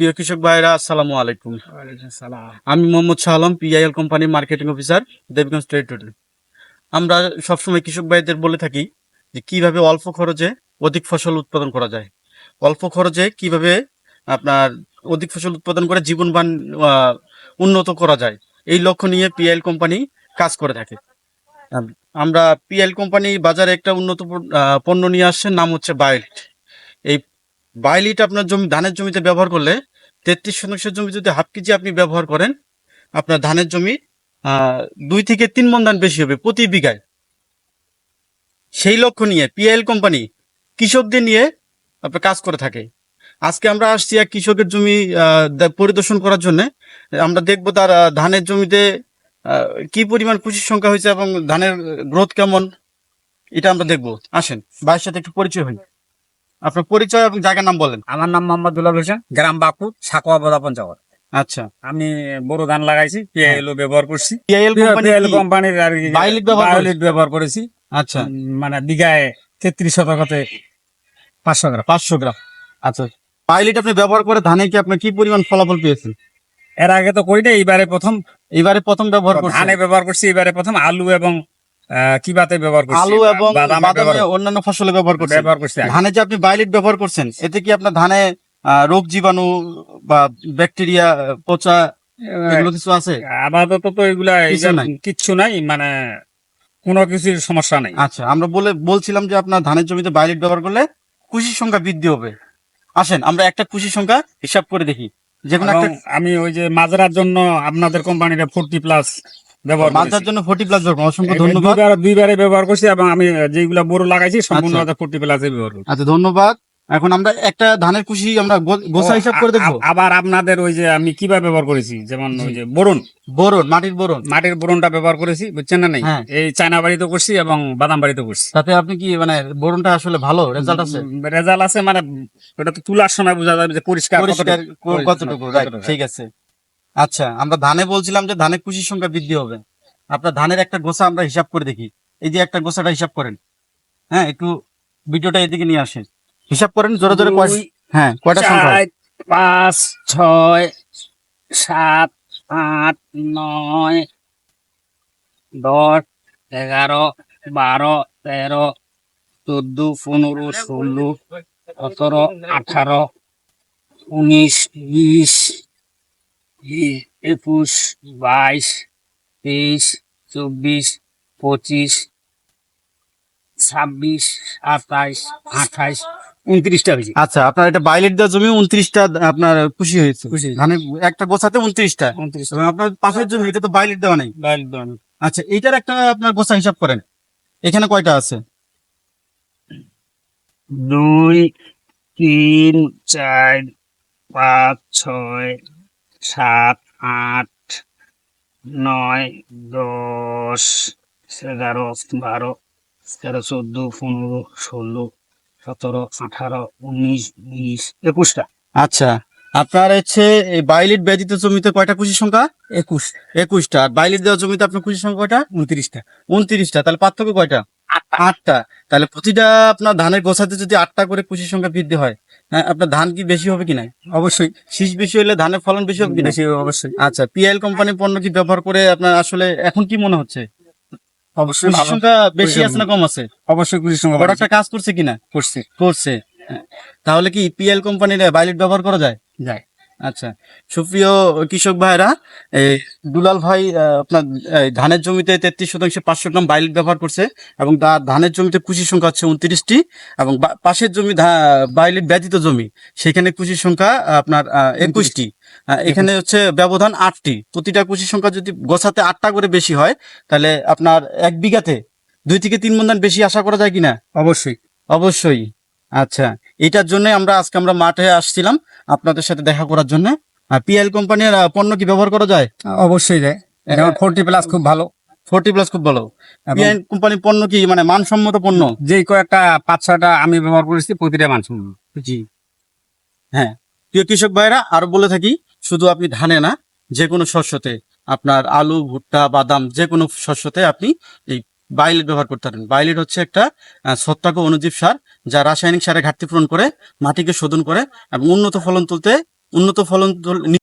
প্রিয় কৃষক ভাইরা আসসালামু আলাইকুম। আমি মোহাম্মদ শাহ আলম পিআইএল কোম্পানির marketing officer Debganj trade road আমরা সবসময় কৃষক ভাইদের বলে থাকি যে কীভাবে অল্প খরচে অধিক ফসল উৎপাদন করা যায়? অল্প খরচে কীভাবে আপনার অধিক ফসল উৎপাদন করে জীবনবান উন্নত করা যায়? এই লক্ষ্য নিয়ে পিআইএল কোম্পানি কাজ করে থাকে। আমরা পিএল কোম্পানি বাজারে একটা উন্নত পণ্য নিয়ে আসছে নাম হচ্ছে বায়োলিট এই বায়োলিট আপনার জমি ধানের জমিতে ব্যবহার করলে তেত্রিশ শতাংশের জমি যদি হাফ কেজি আপনি ব্যবহার করেন, আপনার ধানের জমি দুই থেকে তিন মন ধান বেশি হবে প্রতি বিঘায়। সেই লক্ষ্য নিয়ে পিএল কোম্পানি কৃষকদের নিয়ে আপনার কাজ করে থাকে। আজকে আমরা আসছি এক কৃষকের জমি পরিদর্শন করার জন্য। আমরা দেখব তার ধানের জমিতে কি পরিমাণ কুশির সংখ্যা হয়েছে এবং ধানের গ্রোথ কেমন, এটা আমরা দেখব। আসেন, ভাইয়ের সাথে একটু পরিচয় হই। আপনার পরিচয় এবং জায়গার নাম বলেন। আমার নাম মোহাম্মদ দুলাল হোসেন গ্রাম বাকুর সাকুয়া বোদা পঞ্চাগত আচ্ছা। আমি বড় ধান লাগাইছি পিএলও ব্যবহার করছি। পিআইএল কোম্পানির আর ব্যবহার করেছি? করেছি। আচ্ছা। মানে বিঘায় তেত্রিশ শতকতে পাঁচশো গ্রাম। পাঁচশো গ্রাম। আচ্ছা। পাইলিট আপনি ব্যবহার করে ধানে কি আপনি কি পরিমাণ ফলাফল পেয়েছেন? এর আগে তো করি না এইবারে প্রথম। এবারে প্রথম ব্যবহার করছেন? ধানে ব্যবহার করছি এবারে প্রথম আলু এবং আহ, কিবাতে ব্যবহার করছি? আলু এবং বাদামে অন্যান্য ফসলে ব্যবহার করছেন ব্যবহার করছি ধানে যে আপনি বাইলিট ব্যবহার করছেন এতে কি আপনার ধানে রোগ জীবাণু বা ব্যাকটেরিয়া পচা এগুলো কিছু আছে? আপাতত তো এগুলা কিছু নাই। কিচ্ছু নাই মানে কোনো কিছুর সমস্যা নাই। আচ্ছা আমরা বলে বলছিলাম যে আপনার ধানের জমিতে বাইলিট ব্যবহার করলে কুশির সংখ্যা বৃদ্ধি হবে। আসেন আমরা একটা কুশির সংখ্যা হিসাব করে দেখি। যে কোনো একটা আমি ওই যে মাজরার জন্য আপনাদের কোম্পানির ফোরটি প্লাস ব্যবহার মাজার করেছি। জন্য ফোর্টি প্লাস ব্যবহার অসংখ্য ধন্যবাদ। দুইবার দুইবারে ব্যবহার করছি এবং আমি যেগুলা বড় লাগাইছি সম্পূর্ণ আচ্ছা। প্লাসে ব্যবহার করছি। আচ্ছা ধন্যবাদ। এখন আমরা একটা ধানের কুশি আমরা গো- হিসাব করে দেখব। আবার আপনাদের ওই যে আমি কীভাবে ব্যবহার করেছি যেমন ওই যে বোরন। বোরন মাটির বোরন। মাটির বোরনটা ব্যবহার করেছি বুঝছেন না নাই? হ্যাঁ। এই চায়না বাড়িতে করছি এবং বাদাম বাড়িতে করছি। তাতে আপনি কি মানে বোরনটা আসলে ভালো? রেজাল্ট আছে? রেজাল্ট আছে মানে ওটা তো তুলার সময় বোঝা যাবে যে পরিষ্কার কতটুকু। ঠিক আছে। আচ্ছা আমরা ধানে বলছিলাম যে ধানের কুশির সংখ্যা বৃদ্ধি হবে। আপনার ধানের একটা গোছা আমরা হিসাব করে দেখি। এই যে একটা গোছাটা হিসাব করেন। হ্যাঁ একটু ভিডিওটা এদিকে নিয়ে আসেন। হিসাব করেন জোরে জোরে হ্যাঁ কয়টা সংখ্যা পাঁচ ছয় সাত আট নয় দশ এগারো বারো তেরো চোদ্দ পনেরো ষোলো সতেরো আঠারো উনিশ বিশ একুশ বাইশ তেইশ চব্বিশ পঁচিশ ছাব্বিশ সাতাইশ আঠাইশ উনত্রিশটা হয়েছে। আচ্ছা আপনার এটা বাইলেট দেওয়া জমি উনত্রিশটা আপনার খুশি হয়েছে। খুশি। ধানের একটা গোছাতে উনত্রিশটা। উনত্রিশ আপনার পাশের জমি এটা তো বাইলেট দেওয়া নেই। আচ্ছা এইটার একটা আপনার গোছা হিসাব করেন। এখানে কয়টা আছে? দুই তিন চার পাঁচ ছয় সাত আট নয় দশ এগারো বারো তেরো চোদ্দ পনেরো ষোলো সতেরো আঠারো উনিশ বিশ একুশটা। আচ্ছা আপনার হচ্ছে এই বাইলিট ব্যতীত জমিতে কয়টা কুশির সংখ্যা? একুশ। একুশটা। আর বাইলিট দেওয়া জমিতে আপনার কুশির সংখ্যা কয়টা? উনত্রিশটা। উনত্রিশটা। তাহলে পার্থক্য কয়টা? আটটা। তাহলে প্রতিটা আপনার ধানের গোছাতে যদি আটটা করে কুশির সংখ্যা বৃদ্ধি হ্যাঁ আপনার ধান কি বেশি হবে কিনা অবশ্যই। শীষ বেশি হলে ধানের ফলন বেশি হবে কিনা বেশি অবশ্যই। আচ্ছা পিএল কোম্পানির পণ্য কি ব্যবহার করে আপনার আসলে এখন কি মনে হচ্ছে? অবশ্যই ভালো। সংখ্যা বেশি আছে না কম আছে? অবশ্যই কৃষি সঙ্গে প্রোডাক্টটা কাজ করছে কিনা করছে। করছে। হ্যাঁ। তাহলে কি পিএল কোম্পানির বাইলেট ব্যবহার করা যায়? যায়। আচ্ছা। সুপ্রিয় কৃষক ভাইরা এই দুলাল ভাই আপনার ধানের জমিতে তেত্রিশ শতাংশ পাঁচশো গ্রাম বাইলিট ব্যবহার করছে এবং তার ধানের জমিতে কুশির সংখ্যা হচ্ছে উনত্রিশটি এবং পাশের জমি বাইলিট ব্যতীত জমি সেখানে কুশির সংখ্যা আপনার একুশটি। এখানে হচ্ছে ব্যবধান আটটি। প্রতিটা কুশির সংখ্যা যদি গোছাতে আটটা করে বেশি হয় তাহলে আপনার এক বিঘাতে দুই থেকে তিন মন ধান বেশি আশা করা যায় কিনা? অবশ্যই। অবশ্যই। আচ্ছা। এটার জন্য আমরা আজকে আমরা মাঠে আসছিলাম। আপনাদের সাথে দেখা করার জন্য। আর পিএল কোম্পানির পণ্য কি ব্যবহার করা যায়? অবশ্যই যায়। যেমন ফোরটি প্লাস খুব ভালো। ফোর্টি প্লাস খুব ভালো। পিএল কোম্পানির পণ্য কি মানে মানসম্মত পণ্য? যে কয়েকটা পাঁচ ছয়টা আমি ব্যবহার করেছি প্রতিটা মানুষ জি। হ্যাঁ। প্রিয় কৃষক ভাইরা আরও বলে থাকি শুধু আপনি ধানে না যে কোনো শস্যতে আপনার আলু ভুট্টা বাদাম যে কোনো শস্যতে আপনি এই বাইলিট ব্যবহার করতে পারেন। বাইলেট হচ্ছে একটা ছত্রাক অনুজীব সার যা রাসায়নিক সারের ঘাটতি পূরণ করে, মাটিকে শোধন করে এবং উন্নত ফলন তুলতে, উন্নত ফলন